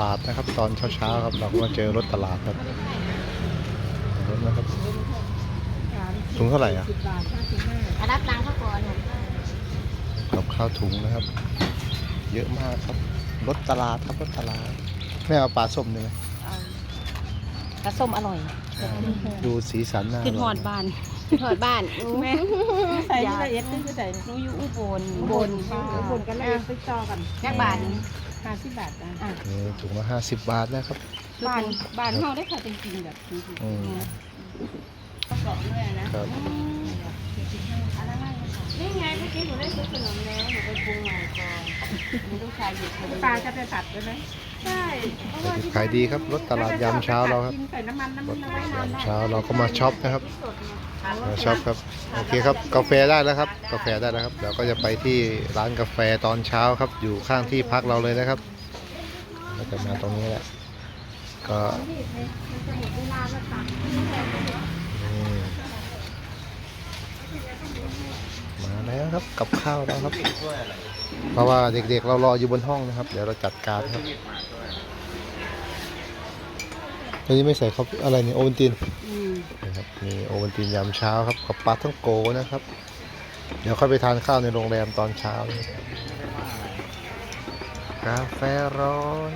ลาดนะครับ ตอนเช้าๆครับ เราก็มาเจอรถตลาดครับรถนะครับถุงเท่าไหร่อะมารับตังค์เขาก่อนกับข้าวถุงนะครับ เยอะมากครับรถตลาดครับรถตลาดแม่เอาปลาส้มเลยไหมกระส้มอร่อยใช่ดูสีสันน่าขึ้นหอดร่ยบ้านถอดบ้านแม่ใส่ละ เอียดตึ้งใส่หนูอยู่อุบลบนค่ะบนกันละเอียดไปต่อกันแค่บาทห้าสิบบาทนะนี่ถุงละห้าสิบบาทนะครับบ้านบ้านเฮาได้ค่ะจริงๆแบบจริงอืมๆเกาะด้วยนะครับนี่ไงเมื่อกี้หนูได้ซื้อขนมแล้วหนูไปปรุงให ม่ก่อนมีลูกชายหยิบพอดีปลาจะไปผัดด้วยไหมใช่เพราะว่าที่ขายดีครับรถตลาดยามเช้าเราครับกินใส่น้ำมันน้ำรมันถน้ำมันยามเช้าเราก็มาช็อปนะครับมาช็อปครับโอเคครับกาแฟได้แล้วครับกาแฟได้แล้วครับเดี๋ยวก็จะไปที่ร้านกาแฟตอนเช้าครับ อยู่ข้างที่พักเราเลยนะครับก็จะมาตรงนี้แหละก็อืม มาแล้วครับกับข้าวแล้วครับ เพราะว่าเด็กๆเรารออยู่บนห้องนะครับ เดี๋ยวเราจัดการครับตอนนี้ไม่ใส่เขาอะไรเนี่ยโอวัลตินนะครับมีโอวัลตินยามเช้าครับกับปลาท่องโกนะครับ เดี๋ยวค่อยไปทานข้าวในโรงแรมตอนเช้านะกาแฟร้อน